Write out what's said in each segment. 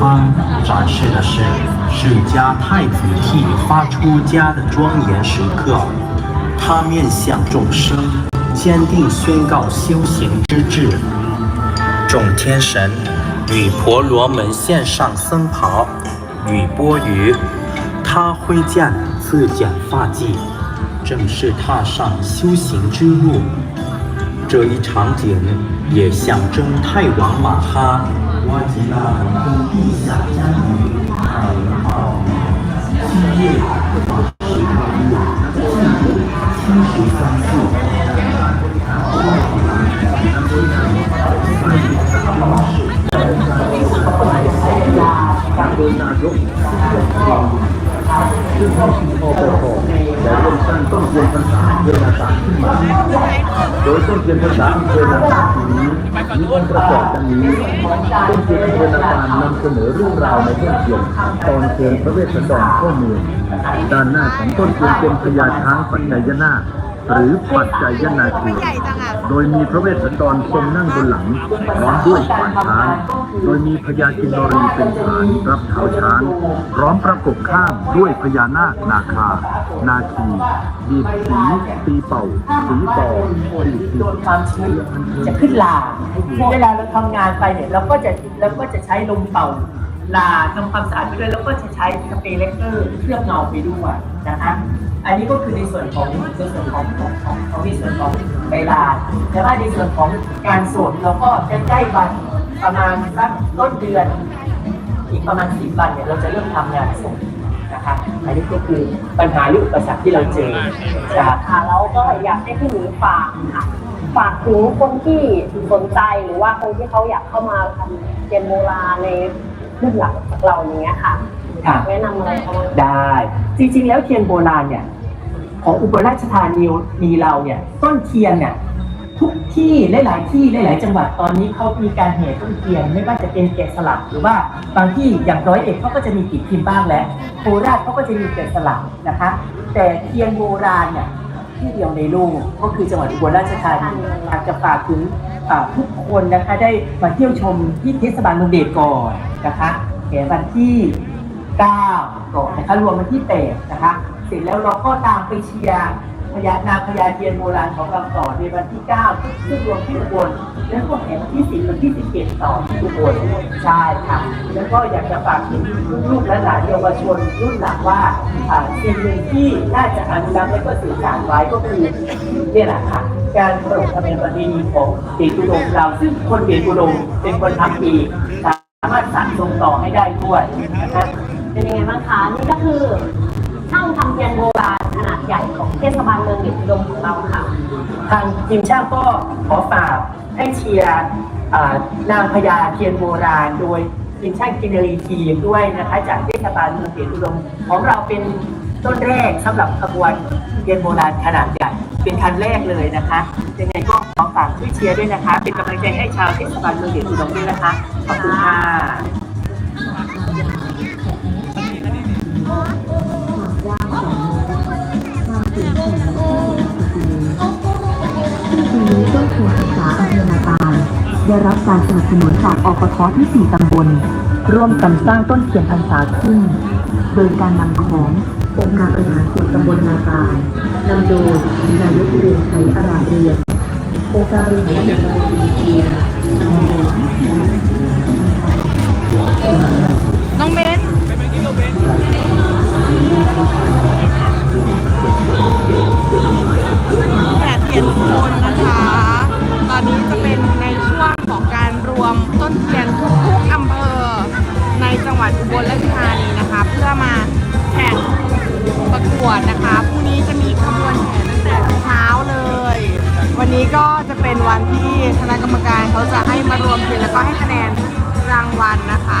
方展示的是释迦太子剃发出家的庄严时刻。他面向众生，坚定宣告修行之志。众天神与婆罗门献上僧袍与钵盂，他挥剑刺剪发髻，正式踏上修行之路。这一场景也象征太王马哈 ว่าจีลาของคุณพี่สักยันต์ไทยออกที่เย่ที่ความหลังที่ที่คือความสุขนายกซึ่งข้อคิดอปปและร่วมสร้างต้นเรียนภาษาเรียนภาษาขึ้นมาโดยต้นเรียนภาษาเรียนภาษานี้ มีองประกอบดังนี้ต้นเทียนอันเทนาการนำเสนอเรื่องราวในเรื่องเกี่ยวตอนเชิงพระเวสสันดรข้อมูลด้านหน้าของต้นเทียนเป็นพญาช้างปัจจัยนาค หรือปัจจัยนาคีโดยมีพระเวสสันดรทรงนั่งบนหลังพร้อมด้วยขวานช้าง โดยมีพญากินนรีเป็นฐานรับเท้าช้าง พร้อมประกบข้างด้วยพญานาคนาคา นาคีบีบสีตีเป่าสีต่อสีโดนความชื้นจะขึ้นลาเวลาเราทำงานไปเนี่ยเราก็จะเราก็จะใช้ลมเป่า ลาทำความสะอาดไปด้วยแล้วก็จะใช้สเปรย์เลกเตอร์เคลือบเงาไปด้วยนะคะอันนี้ก็คือในส่วนของในส่วนของของของของในส่วนของใบลาแล้วก็ในส่วนของการสวดเราก็จะใกล้วันประมาณสักต้นเดือน อีกประมาณสิบวันเนี่ยเราจะเริ่มทำงานส่งนะคะอันนี้ก็คือปัญหาหรืออุปสรรคที่เราเจอจากค่ะแล้วก็อยากให้พี่หมีฝากค่ะฝากถึงคนที่สนใจหรือว่าคนที่เขาอยากเข้ามาทำเรียนโบราณใน รุ่นหลังจากเราอย่างเงี้ยค่ะค่ะแนะนำอะไรเขาบ้างได้ จริงๆ แล้วเทียนโบราณเนี่ย ของอุบลราชธานีมีเราเนี่ย ต้นเทียนเนี่ยทุกที่หลายๆที่หลายๆจังหวัดตอนนี้เขามีการแห่ต้นเทียนไม่ว่าจะเป็นแกะสลักหรือว่าบางที่อย่างร้อยเอ็ดเขาก็จะมีติดพิมพ์บ้างแล้วโคราชเขาก็จะมีแกะสลักนะคะ แต่เทียนโบราณเนี่ยที่เดียวในโลกก็คือจังหวัดอุบลราชธานีอยากจะฝากถึง ทุกคนนะคะได้มาเที่ยวชมที่เทศบาลเมืองเดชก่อนนะคะแห่วันที่ 9 ก่อนนะคะรวมวันที่8นะคะ เสร็จแล้วเราก็ตามไปเชียร์พญานาคพญาเทียนโบราณของเราต่อในวันที่9ซึ่งรวมที่อุบลแล้วก็แห่วันที่10วันที่11ต่อที่อุบลใช่ค่ะ แล้วก็อยากจะฝากถึงลูกและหลานเยาวชนรุ่นหลังว่าอ่าสิ่งหนึ่งที่น่าจะอนุรักษ์และก็สื่อสารไว้ก็คือเนี่ยแหละค่ะ การปรบทะเบียนประเพณีของเดชอุดมเราซึ่งคนเดชอุดมเป็นคนทำเองสามารถสานส่งต่อให้ได้ด้วยนะคะเป็นยังไงบ้างคะนี่ก็คือช่าทำเทียนโบราณขนาดใหญ่ของเทศบาลเมืองเดชอุดมของเราค่ะ ทางทีมช่างก็ขอฝากให้เชียร์นางพญาเทียนโบราณโดยทีมช่างกินรีทีมด้วยนะคะจากเทศบาลเมืองเดชอุดมของเราเป็นต้นแรกสำหรับขบวนเทียนโบราณขนาดใหญ่ เป็นคันแรกเลยนะคะ ยังไงก็ขอฝากช่วยเชียร์ด้วยนะคะ เป็นกำลังใจให้ชาวเทศบาลเมืองเดชอุดมด้วยนะคะ ขอบคุณค่ะปีนี้ต้นทียนพรรษาอำเภอนาตาลได้รับการสนับสนุนจากอปทที่ 4 ตำบล ร่วมกันสร้างต้นเทียนพรรษาขึ้น โดยการนำของ องค์การบริหารส่วนตำบลนาตาลนำโดยนายกเรียนไทยอารามเรียนองค์การบริหารส่วนตำบลอินเดียรน้องเบนแปดเทียนโคนนะคะ ตอนนี้จะเป็นในช่วงของการรวมต้นเทียนทุกๆอำเภอในจังหวัดอุบลราชธานี รรมการเขาจะให้มารวมเทียนแล้วก็ให้คะแนนรางวัลนะคะ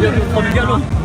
เดี๋ยวเดี๋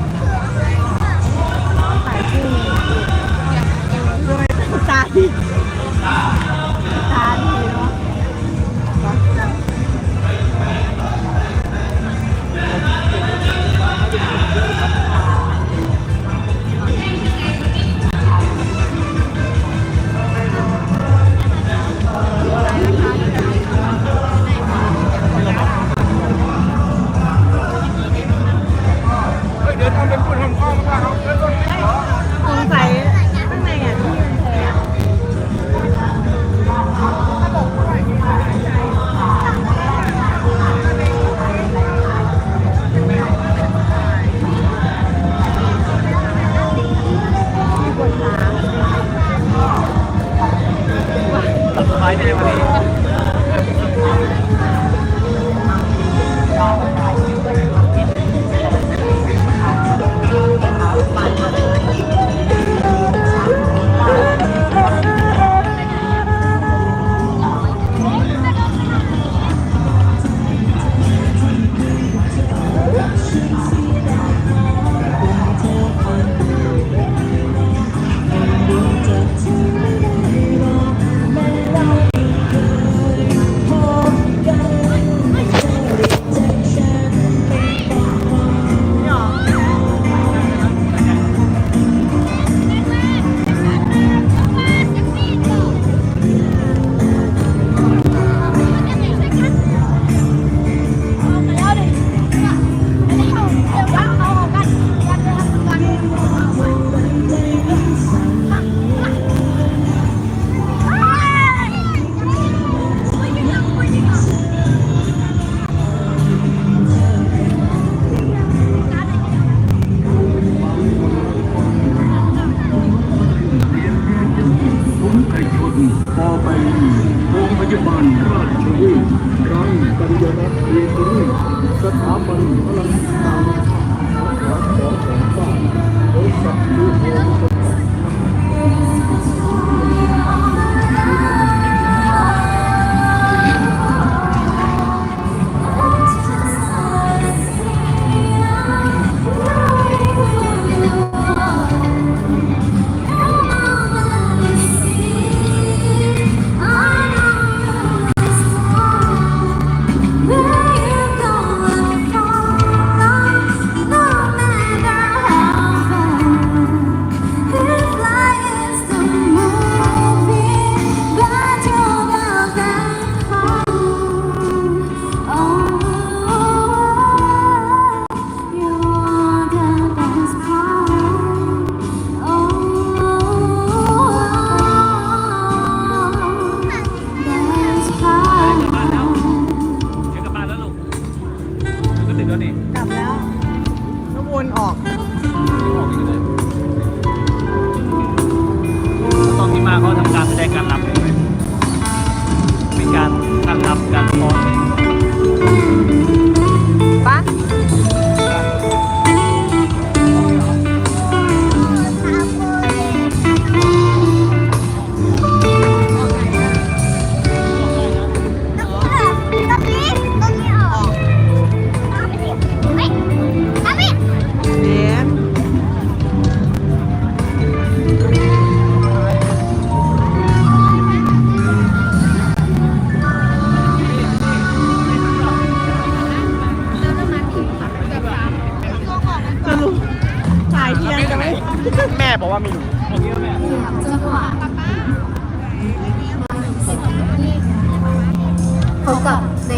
กับใน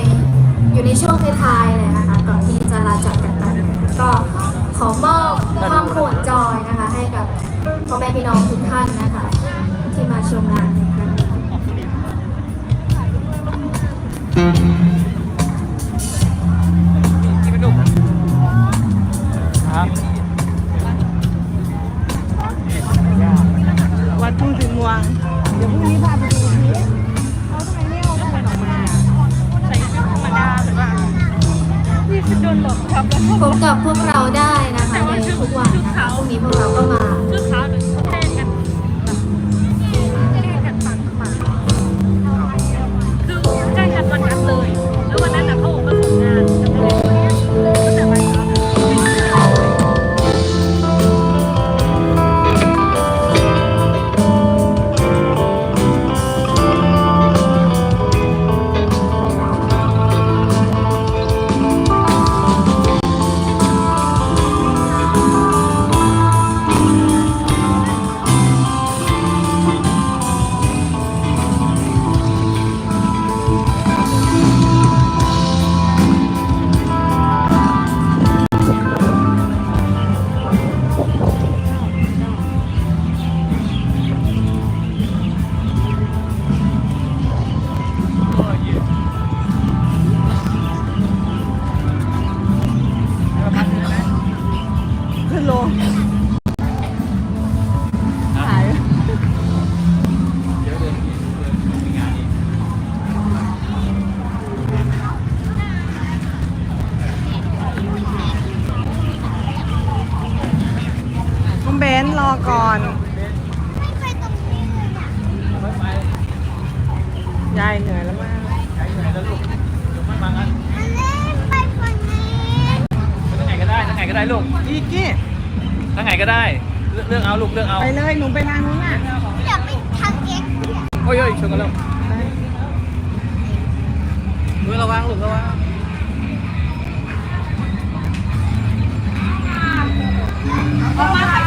อยู่ในช่วงท้ายๆเลยนะคะก่อนที่ พบกับพวกเราได้นะคะในทุกวันนะคะพรุ่งนี้พวกเราก็ ทาไหนก็ได้ เลือกเอกเอาลูกเลือกเอาไปเลยหนูไปทางนู้นน่ะอยากไปทางเก๊กโอ้ยโอ้ยชนกันแล้วไปมือระวังลูกระวังออกมาค่ะ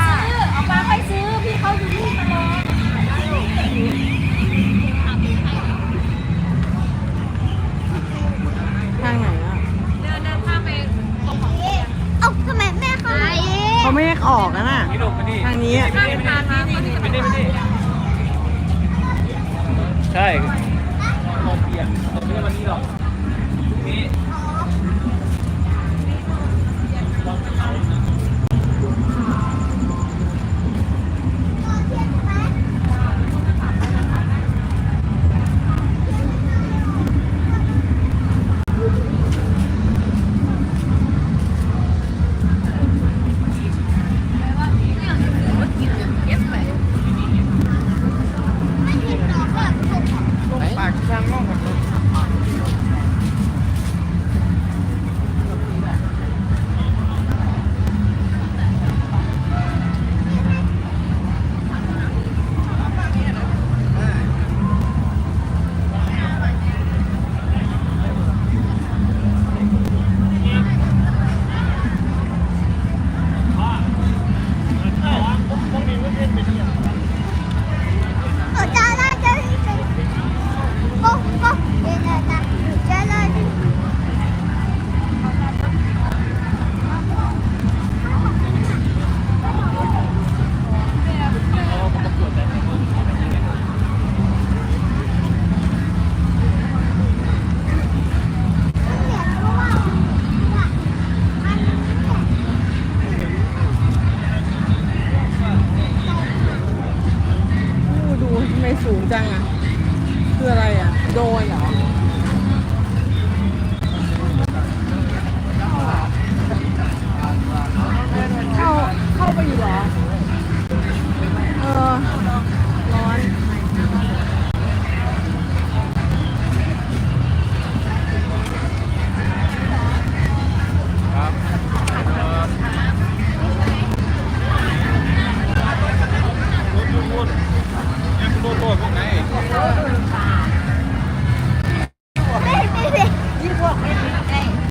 เขาไม่ให้ออกนะน่ะ ทางนี้อะใช่